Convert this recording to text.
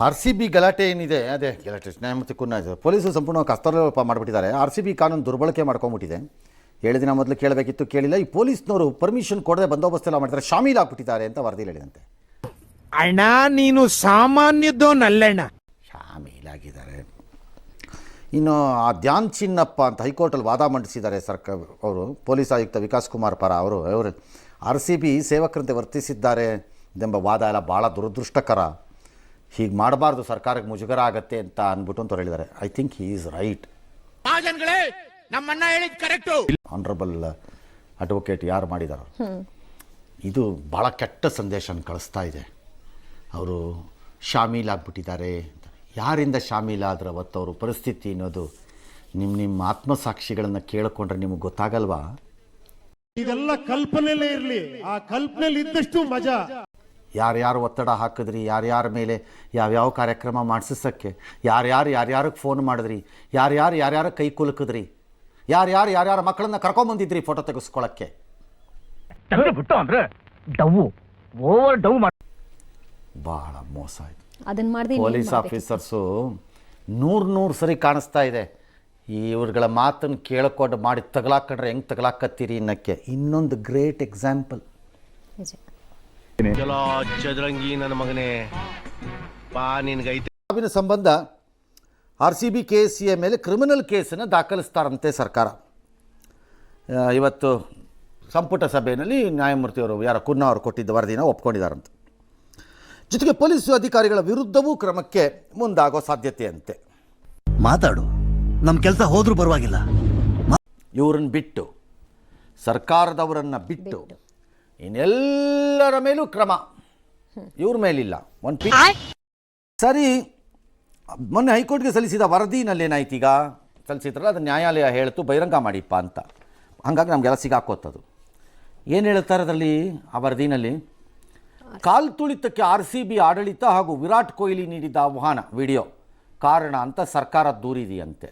R C B ಗಲಾಟೆ ಏನಿದೆ? ಅದೇ ಗಲಾಟೆ ನ್ಯಾಯಮೂರ್ತಿ ಕುನ್ನ ಇದು ಪೊಲೀಸರು ಸಂಪೂರ್ಣ ಕಸ್ತೂರಲೋಪ ಮಾಡಿಬಿಟ್ಟಿದ್ದಾರೆ. ಆರ್ ಸಿ ಬಿ ಕಾನೂನು ದುರ್ಬಳಕೆ ಮಾಡ್ಕೊಂಬಿಟ್ಟಿದೆ ಏಳು ದಿನ ಮೊದಲು ಕೇಳಬೇಕಿತ್ತು ಕೇಳಿಲ್ಲ. ಈ ಪೊಲೀಸ್ನವರು ಪರ್ಮಿಷನ್ ಕೊಡದೆ ಬಂದೋಬಸ್ತ್ ಎಲ್ಲ ಶಾಮೀಲ್ ಆಗ್ಬಿಟ್ಟಿದ್ದಾರೆ ಅಂತ ವರದಿ ಹೇಳಿದಂತೆ. ಅಣ್ಣ ನೀನು ಸಾಮಾನ್ಯದೋನಲ್ಲಣ್ಣ ಶಾಮೀಲಾಗಿದ್ದಾರೆ ಇನ್ನು ಆ ಧ್ಯಾನ್ ಚಿನ್ನಪ್ಪ ಅಂತ ಹೈಕೋರ್ಟಲ್ಲಿ ವಾದ ಮಂಡಿಸಿದ್ದಾರೆ ಸರ್ಕಾರ ಅವರು ಪೊಲೀಸ್ ಆಯುಕ್ತ ವಿಕಾಸ್ ಕುಮಾರ್ ಪರ. ಅವರು ಅವರು ಆರ್ ಸಿ ಬಿ ಸೇವಕರಂತೆ ವರ್ತಿಸಿದ್ದಾರೆ ಎಂಬ ವಾದ ಎಲ್ಲ ಭಾಳ ದುರದೃಷ್ಟಕರ. ಹೀಗೆ ಮಾಡಬಾರ್ದು ಸರ್ಕಾರಕ್ಕೆ ಮುಜುಗರ ಆಗತ್ತೆ ಅಂತ ಅಂದ್ಬಿಟ್ಟು ಅಂತ ಅವ್ರು ಹೇಳಿದ್ದಾರೆ. I think he is right ಜನಗಳೇ ನಮ್ಮಣ್ಣ ಹೇಳಿದ್ ಕರೆಕ್ಟು. ಆನರಬಲ್ ಅಡ್ವೊಕೇಟ್ ಯಾರು ಮಾಡಿದಾರೋ. ಇದು ಭಾಳ ಕೆಟ್ಟ ಸಂದೇಶನ ಕಳಿಸ್ತಾ ಇದೆ. ಅವರು ಶಾಮೀಲಾಗ್ಬಿಟ್ಟಿದ್ದಾರೆ. ಯಾರಿಂದ ಶಾಮೀಲಾದ್ರೆ ಅವತ್ತು ಅವರು ಪರಿಸ್ಥಿತಿ ಅನ್ನೋದು ನಿಮ್ಮ ನಿಮ್ಮ ಆತ್ಮಸಾಕ್ಷಿಗಳನ್ನು ಕೇಳಿಕೊಂಡ್ರೆ ನಿಮಗೆ ಗೊತ್ತಾಗಲ್ವಾ? ಇದೆಲ್ಲ ಕಲ್ಪನೆಲೇ ಇರಲಿ. ಆ ಕಲ್ಪನೆಯಲ್ಲಿ ಇದ್ದಷ್ಟು ಮಜಾ. ಯಾರ್ಯಾರು ಒತ್ತಡ ಹಾಕಿದ್ರಿ? ಯಾರ್ಯಾರ ಮೇಲೆ ಯಾವ್ಯಾವ ಕಾರ್ಯಕ್ರಮ ಮಾಡಿಸೋಕ್ಕೆ ಯಾರ್ಯಾರು ಯಾರ್ಯಾರಿಗೆ ಫೋನ್ ಮಾಡಿದ್ರಿ? ಯಾರ್ಯಾರು ಯಾರ್ಯಾರ ಕೈ ಕುಲುಕಿದ್ರಿ? ಯಾರ್ಯಾರು ಯಾರ್ಯಾರ ಮಕ್ಕಳನ್ನ ಕರ್ಕೊಂಬಂದಿದ್ರಿ ಫೋಟೋ ತೆಗೆಸ್ಕೊಳ್ಳೋಕ್ಕೆ ಬಹಳ ಅಂದ್ರೆ ಡವ್ ಓವರ್ ಡವ್ ಮಾಡಿ ಭಾಳ ಮೋಸ ಆಯಿತು. ಅದನ್ನ ಮಾಡ್ದೆ ಪೊಲೀಸ್ ಆಫೀಸರ್ಸು ನೂರು ನೂರು ಸರಿ ಕಾಣಿಸ್ತಾ ಇದೆ. ಈ ಇವ್ರುಗಳ ಮಾತನ್ನು ಕೇಳಿಕೊಂಡು ಮಾಡಿ ತಗಲಾಕೊಂಡ್ರೆ ಹೆಂಗೆ ತಗಲಾಕತ್ತೀರಿ ಅನ್ನಕ್ಕೆ ಇನ್ನೊಂದು ಗ್ರೇಟ್ ಎಕ್ಸಾಂಪಲ್ ಚಲೋ ಚದುರಂಗಿ ನನ್ನ ಮಗನೇ. ಬಾ ನಿನ್ಗೈತೆ ಸಾವಿನ ಸಂಬಂಧ ಆರ್ ಸಿ ಬಿ ಕೇಸಿಯ ಮೇಲೆ ಕ್ರಿಮಿನಲ್ ಕೇಸನ್ನು ದಾಖಲಿಸ್ತಾರಂತೆ ಸರ್ಕಾರ. ಆ, ಇವತ್ತು ಸಂಪುಟ ಸಭೆಯಲ್ಲಿ ನ್ಯಾಯಮೂರ್ತಿಯವರು ಯಾರ ಕುನ್ನ ಅವರು ಕೊಟ್ಟಿದ್ದ ವರದಿನ ಒಪ್ಕೊಂಡಿದ್ದಾರಂತೆ. ಜೊತೆಗೆ ಪೊಲೀಸ್ ಅಧಿಕಾರಿಗಳ ವಿರುದ್ಧವೂ ಕ್ರಮಕ್ಕೆ ಮುಂದಾಗೋ ಸಾಧ್ಯತೆ ಅಂತೆ ಮಾತಾಡು. ನಮ್ಮ ಕೆಲಸ ಹೋದರೂ ಪರವಾಗಿಲ್ಲ. ಇವರನ್ನು ಬಿಟ್ಟು ಸರ್ಕಾರದವರನ್ನು ಬಿಟ್ಟು. ಇನ್ನೆಲ್ಲರ ಮೇಲೂ ಕ್ರಮ. ಇವ್ರ ಮೇಲಿಲ್ಲ. ಒಂದು ಪಿ ಸರಿ ಮೊನ್ನೆ ಹೈಕೋರ್ಟ್ಗೆ ಸಲ್ಲಿಸಿದ ವರದಿನಲ್ಲಿ ಏನಾಯ್ತು ಈಗ ಸಲ್ಲಿಸಿದ್ರಲ್ಲ ಅದು ನ್ಯಾಯಾಲಯ ಹೇಳ್ತು ಬಹಿರಂಗ ಮಾಡಿಪ್ಪ ಅಂತ. ಹಾಗಾಗಿ ನಮಗೆಲ್ಲ ಸಿಗಾಕೋತದು ಏನು ಹೇಳ್ತಾರೆ ಅದರಲ್ಲಿ ಆ ವರದಿನಲ್ಲಿ? ಕಾಲ್ ತುಳಿತಕ್ಕೆ ಆರ್ ಸಿ ಬಿ ಆಡಳಿತ ಹಾಗೂ ವಿರಾಟ್ ಕೊಹ್ಲಿ ನೀಡಿದ ಆಹ್ವಾನ ವಿಡಿಯೋ. ಕಾರಣ ಅಂತ ಸರ್ಕಾರ ದೂರಿದೆಯಂತೆ.